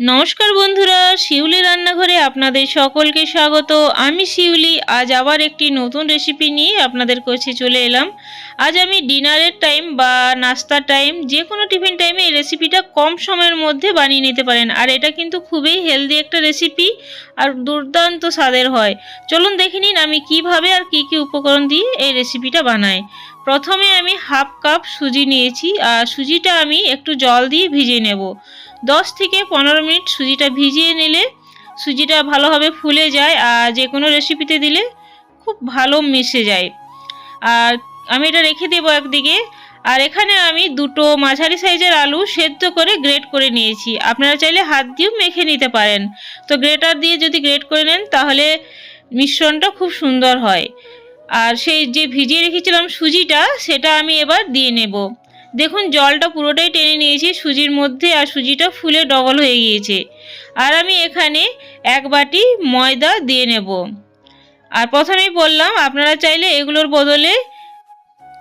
নমস্কার বন্ধুরা, শিউলি রান্নাঘরে আপনাদের সকলকে স্বাগত। আমি শিউলি, আজ আবার একটি নতুন রেসিপি নিয়ে আপনাদের কাছে চলে এলাম। আজ আমি ডিনারের টাইম বা নাস্তার টাইম যে কোনো টিফিন টাইমে এই রেসিপিটা কম সময়ের মধ্যে বানিয়ে নিতে পারেন। আর এটা কিন্তু খুবই হেলদি একটা রেসিপি আর দুর্দান্ত স্বাদের হয়। চলুন দেখে নিন আমি কীভাবে আর কি কি উপকরণ দিয়ে এই রেসিপিটা বানাই। প্রথমে আমি হাফ কাপ সুজি নিয়েছি, আর সুজিটা আমি একটু জল দিয়ে ভিজিয়ে নেব। দশ থেকে পনেরো মিনিট সুজিটা ভিজিয়ে নিলে সুজিটা ভালোভাবে ফুলে যায় আর যে কোনো রেসিপিতে দিলে খুব ভালো মিশে যায়। আর আমি এটা রেখে দেবো একদিকে। আর এখানে আমি দুটো মাঝারি সাইজের আলু সেদ্ধ করে গ্রেট করে নিয়েছি। আপনারা চাইলে হাত দিয়েও মেখে নিতে পারেন। তো গ্রেটার দিয়ে যদি গ্রেট করে নেন তাহলে মিশ্রণটা খুব সুন্দর হয়। আর সেই যে ভিজিয়ে রেখেছিলাম সুজিটা, সেটা আমি এবার দিয়ে নেব। দেখুন, জলটা পুরোটাই টেনে নিয়েছি, সুজির মধ্যে আর সুজিটা ফুলে ডবল হয়ে গিয়েছে। আর আমি এখানে এক বাটি ময়দা দিয়ে নেব। আর প্রথমেই বললাম, আপনারা চাইলে এগুলোর বদলে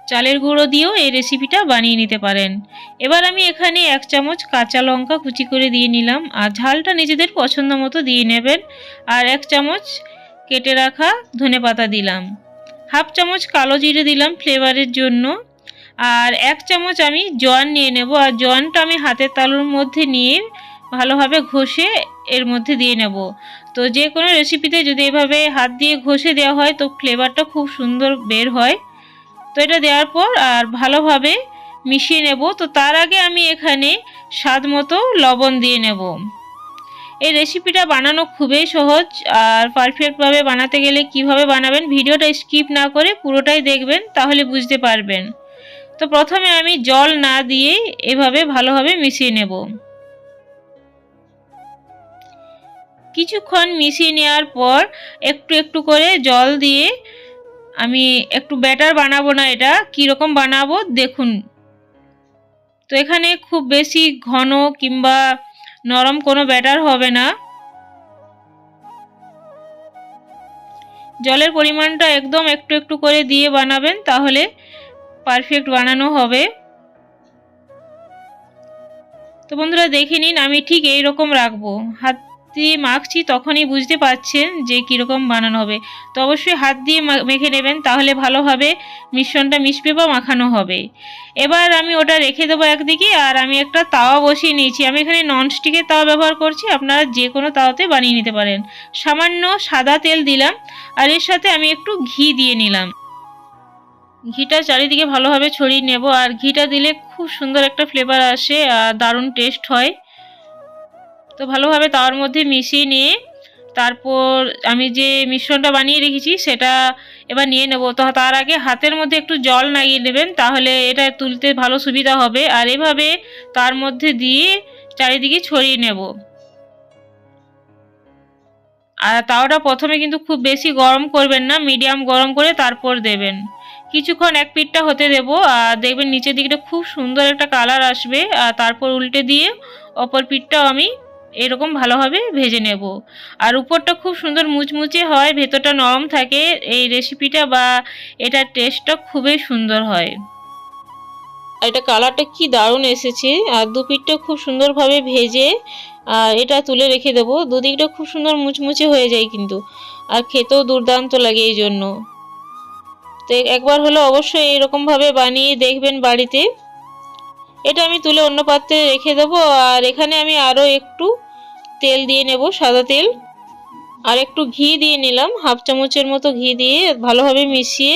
চালের গুঁড়ো দিয়েও এই রেসিপিটা বানিয়ে নিতে পারেন। এবার আমি এখানে এক চামচ কাঁচা লঙ্কা কুচি করে দিয়ে নিলাম, আর ঝালটা নিজেদের পছন্দ মতো দিয়ে নেবেন। আর এক চামচ কেটে রাখা ধনে পাতা দিলাম। হাফ চামচ কালো জিরে দিলাম ফ্লেভারের জন্য। আর এক চামচ আমি জোয়ান নিয়ে নেব। আর জোয়ানটা আমি হাতের তালুর মধ্যে নিয়ে ভালোভাবে ঘষে এর মধ্যে দিয়ে নেব। তো যে কোনো রেসিপিতে যদি এভাবে হাত দিয়ে ঘষে দেওয়া হয়, তো ফ্লেভারটা খুব সুন্দর বের হয়। তো এটা দেওয়ার পর আর ভালোভাবে মিশিয়ে নেব। তো তার আগে আমি এখানে স্বাদ মতো লবণ দিয়ে নেব। এই রেসিপিটা বানানো খুবই সহজ। আর পারফেক্টভাবে বানাতে গেলে কীভাবে বানাবেন, ভিডিওটা স্কিপ না করে পুরোটাই দেখবেন, তাহলে বুঝতে পারবেন। তো প্রথমে আমি জল না দিয়ে এভাবে ভালোভাবে মিশিয়ে নেব। কিছুক্ষণ মিশিয়ে নেওয়ার পর একটু একটু করে জল দিয়ে আমি একটু ব্যাটার বানাবো না এটা, কীরকম বানাবো দেখুন। তো এখানে খুব বেশি ঘন কিংবা নরম কোনো ব্যাটার হবে না। জলের পরিমাণটা একদম একটু একটু করে দিয়ে বানাবেন, তাহলে পারফেক্ট বানানো হবে। তো বন্ধুরা দেখে নিন, আমি ঠিক এই রকম রাখব। হাত দিয়ে মাখছি তখনই বুঝতে পারছেন যে কীরকম বানানো হবে। তো অবশ্যই হাত দিয়ে মেখে নেবেন, তাহলে ভালোভাবে মিশ্রণটা মিশবে বা মাখানো হবে। এবার আমি ওটা রেখে দেবো একদিকে, আর আমি একটা তাওয়া বসিয়ে নিয়েছি। আমি এখানে ননস্টিকের তাওয়া ব্যবহার করছি, আপনারা যে কোনো তাওয়াতে বানিয়ে নিতে পারেন। সামান্য সাদা তেল দিলাম, আর এর সাথে আমি একটু ঘি দিয়ে নিলাম। ঘিটা চারিদিকে ভালোভাবে ছড়িয়ে নেব আর ঘিটা দিলে খুব সুন্দর একটা ফ্লেভার আসে আর দারুণ টেস্ট হয়। তো ভালোভাবে তাওয়ার মধ্যে মিশিয়ে নিয়ে তারপর আমি যে মিশ্রণটা বানিয়ে রেখেছি সেটা এবার নিয়ে নেব। তো তার আগে হাতের মধ্যে একটু জল লাগিয়ে নেবেন তাহলে এটা তুলতে ভালো সুবিধা হবে আর এভাবে তার মধ্যে দিয়ে চারিদিকে ছড়িয়ে নেব। আর তাওটা প্রথমে কিন্তু খুব বেশি গরম করবেন না, মিডিয়াম গরম করে তারপর দেবেন। কিছুক্ষণ এক পিঠটা হতে দেবো, আর দেখবেন নিচের দিকটা খুব সুন্দর একটা কালার আসবে, আর তারপর উল্টে দিয়ে অপর পিঠটাও আমি এরকম ভালোভাবে ভেজে নেব। আর উপরটা খুব সুন্দর মুচমুচে হয়, ভেতরটা নরম থাকে, এই রেসিপিটা বা এটার টেস্টটা খুবই সুন্দর হয়। এটা কালারটা কি দারুণ এসেছে, আর দু পিঠটা খুব সুন্দরভাবে ভেজে, আর এটা তুলে রেখে দেবো। দুদিকটা খুব সুন্দর মুচমুচে হয়ে যায় কিন্তু, আর খেতেও দুর্দান্ত লাগে এই জন্য তো একবার হলো অবশ্যই এরকমভাবে বানিয়ে দেখবেন বাড়িতে। এটা আমি তুলে অন্য পাত্রে রেখে দেবো আর এখানে আমি আরও একটু তেল দিয়ে নেব, সাদা তেল। আর একটু ঘি দিয়ে নিলাম, হাফ চামচের মতো ঘি দিয়ে ভালোভাবে মিশিয়ে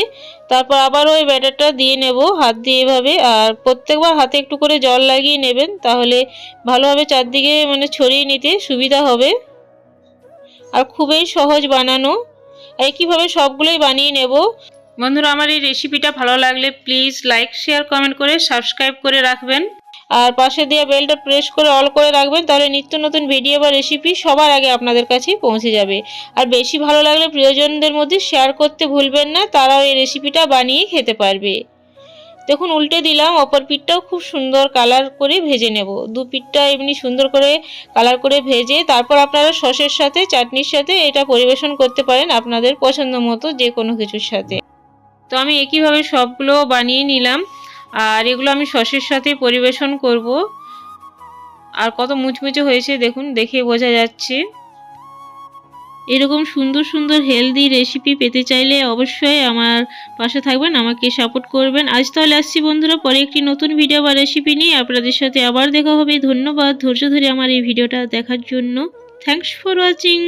তারপর আবার ওই ব্যাটারটা দিয়ে নেব হাত দিয়ে এভাবে। আর প্রত্যেকবার হাতে একটু করে জল লাগিয়ে নেবেন, তাহলে ভালোভাবে চারদিকে মানে ছড়িয়ে নিতে সুবিধা হবে। আর খুবই সহজ বানানো। একইভাবে সবগুলোই বানিয়ে নেব। বন্ধুরা, আমার এই রেসিপিটা ভালো লাগলে প্লিজ লাইক শেয়ার কমেন্ট করে সাবস্ক্রাইব করে রাখবেন। আর পাশে দিয়ে বেলটা প্রেস করে অল করে রাখবেন, তাহলে নিত্য নতুন ভিডিও বা রেসিপি সবার আগে আপনাদের কাছে পৌঁছে যাবে। আর বেশি ভালো লাগলে প্রিয়জনদের মধ্যে শেয়ার করতে ভুলবেন না, তারাও এই রেসিপিটা বানিয়ে খেতে পারবে। দেখুন, উল্টে দিলাম, অপর পিঠটাও খুব সুন্দর কালার করে ভেজে নেব। দু পিঠটা এমনি সুন্দর করে কালার করে ভেজে, তারপর আপনারা সসের সাথে, চাটনির সাথে এটা পরিবেশন করতে পারেন আপনাদের পছন্দ মতো যে কোনো কিছুর সাথে। তো আমি একইভাবে সবগুলো বানিয়ে নিলাম। আর এগুলো আমি সসের সাথে পরিবেশন করব। আর কত মুচমুচে হয়েছে দেখুন, দেখে বোঝা যাচ্ছে। এরকম সুন্দর সুন্দর হেলদি রেসিপি পেতে চাইলে অবশ্যই আমার পাশে থাকবেন, আমাকে সাপোর্ট করবেন। আজ তাহলে আসছি বন্ধুরা, পরে একটি নতুন ভিডিও বা রেসিপি নিয়ে আপনাদের সাথে আবার দেখা হবে। ধন্যবাদ ধৈর্য ধরে আমার এই ভিডিওটা দেখার জন্য। Thanks for watching